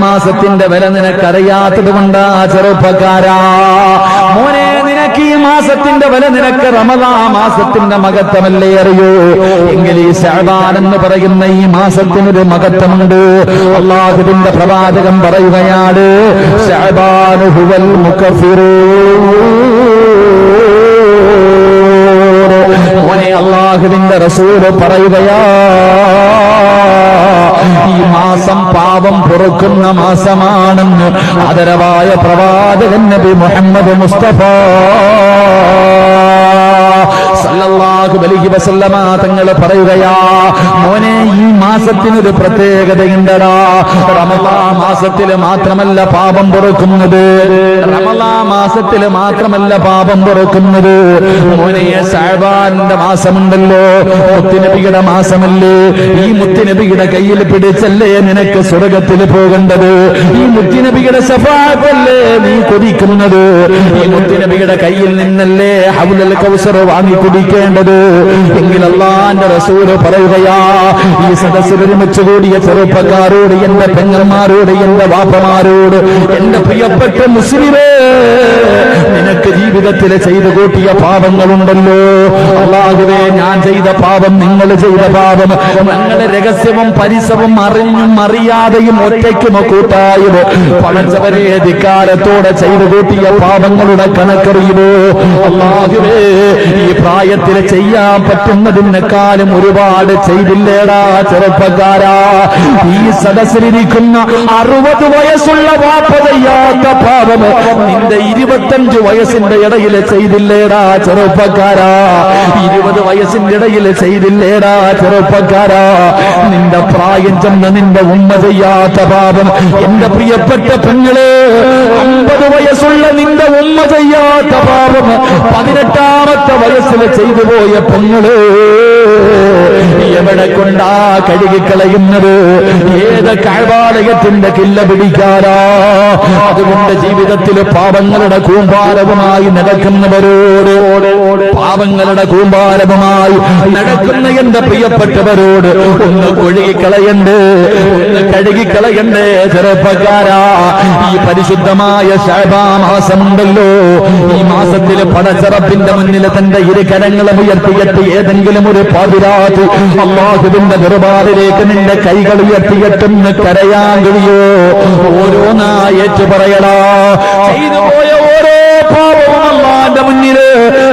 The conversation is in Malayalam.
മാസത്തിന്റെ വില നിനക്കറിയാത്തത് കൊണ്ടാ ചെറുപ്പക്കാരാ. മോനെ നിനക്ക് ഈ മാസത്തിന്റെ വില നിനക്ക് റമദാ മാസത്തിന്റെ മകത്വമല്ലേ അറിയൂ? എങ്കിൽ ഈ സഹബാൻ എന്ന് പറയുന്ന ഈ മാസത്തിനൊരു മഹത്വമുണ്ട്. അള്ളാഹുവിന്റെ പ്രവാചകം പറയുകയാണ് ശാബാനുഹുവൽ മുക്കഫിറൂ മോനെ അള്ളാഹുവിന്റെ റസൂൽ പറയുകയാ പാപം പൊറുക്കുന്ന മാസമാണെന്ന് ആദരവായ പ്രവാചകൻ നബി മുഹമ്മദ് മുസ്തഫ സല്ലല്ലാഹു അലൈഹി വസല്ലമ തങ്ങൾ പറയുകയാ മോനെ ഈ മാസത്തിനൊരു പ്രത്യേകതയുണ്ടടാ. റമലാ മാസത്തിൽ മാത്രമല്ല പാപം പൊറുക്കുന്നത്. റമലാ മാസത്തിൽ മാത്രമല്ല പാപം പൊറുക്കുന്നത്. മോനെ സഅബാന്റെ മാസമുണ്ടല്ലോ. മുത്തുനബിയുടെ മാസമല്ലേ? ഈ മുത്തുനബിയുടെ കയ്യിൽ പിടിച്ചല്ലേ നിനക്ക് സ്വർഗത്തിൽ പോകേണ്ടത്? ഈ മുത്തുനബിയുടെ സഫാത്തല്ലേ നീ കൊതിക്കുന്നത്? ഈ മുത്തുനബിയുടെ കയ്യിൽ നിന്നല്ലേ ഹൗലൽ കൗസർ വാങ്ങി കുടിക്കേണ്ടത്? എങ്കിൽ അള്ളാന്റെ റസൂൽ പറയുകയാ ഈ സദസ്സിൽ ഒരുമിച്ച് കൂടിയ ചെറുപ്പക്കാരോട് എന്റെ പെങ്ങന്മാരോട് എന്റെ വാപ്പമാരോട് എന്റെ പ്രിയപ്പെട്ട മുസ്ലിമേ നിനക്ക് ജീവിതത്തിൽ ചെയ്തു കൂട്ടിയ പാപങ്ങളുണ്ടല്ലോ. അള്ളാഹുവേ ഞാൻ ചെയ്ത പാപം നിങ്ങൾ ചെയ്ത പാപം. ഞങ്ങളെ രഹസ്യവും പരിസവും അറിഞ്ഞും അറിയാതെയും ഒറ്റയ്ക്കും കൂട്ടായും പഴച്ചവരെ അധികാരത്തോടെ ചെയ്തു കൂട്ടിയ പാപങ്ങളുടെ കണക്കറിയുമോ അള്ളാഹുവേ ഈ പ്രായത്തിൽ ചെയ്യാൻ പറ്റുന്നതിനേക്കാളും ഒരുപാട് ചെയ്തില്ലേടാ ചെറുപ്പക്കാരാ. ഈ സദസ്സിലിരിക്കുന്ന അറുപത് വയസ്സുള്ള വാപ്പ ചെയ്യാത്ത പാപം നിന്റെ ഇരുപത്തഞ്ച് വയസ്സിന്റെ ഇടയിൽ ചെയ്തില്ലേടാ ചെറുപ്പക്കാരാ. ഇരുപത് വയസ്സിന്റെ ഇടയിൽ ചെയ്തില്ലേടാ ചെറുപ്പക്കാരാ. നിന്റെ പ്രായം ചെന്ന് നിന്റെ ഉമ്മ ചെയ്യാത്ത പാപം. എന്റെ പ്രിയപ്പെട്ട പെങ്ങൾ അമ്പത് വയസ്സുള്ള നിന്റെ ഉമ്മ ചെയ്യാത്ത പാപം. പതിനെട്ടാമത്തെ വയസ്സിൽ ചെയ്തു പോയ പെങ്ങൾ. എവിടെ കൊണ്ടാ കഴുകിക്കളയുന്നത് ഏത് കഴവാലയത്തിന്റെ കില്ല പിടിക്കാരാ അതുകൊണ്ട് ജീവിതത്തിൽ പാപങ്ങളുടെ കൂമ്പാരവുമായി നടക്കുന്നവരോട് പാപങ്ങളുടെ കൂമ്പാരവുമായി നടക്കുന്ന എന്റെ പ്രിയപ്പെട്ടവരോട് ഒന്ന് കൊഴുകിക്കളയണ്ടേ ഒന്ന് കഴുകിക്കളയണ്ടേ ചെറുപ്പക്കാരാ. ഈ പരിശുദ്ധമായ ശാബാ മാസമുണ്ടല്ലോ ഈ മാസത്തിൽ പടച്ചറപ്പിന്റെ മുന്നിൽ തന്റെ ഇരു കരങ്ങളും ഉയർത്തിയിട്ട് ഏതെങ്കിലും ഒരു പാതിരാത് അള്ളാഹുവിന്റെ നിർബാധിലേക്ക് നിന്റെ കൈകൾ ഉയർത്തിയിട്ടെന്ന് കരയാൻ കഴിയോ ഓരോന്നായേറ്റു പറയടാ. ചെയ്തു ഓരോ പാപവും അള്ളാന്റെ മുന്നിൽ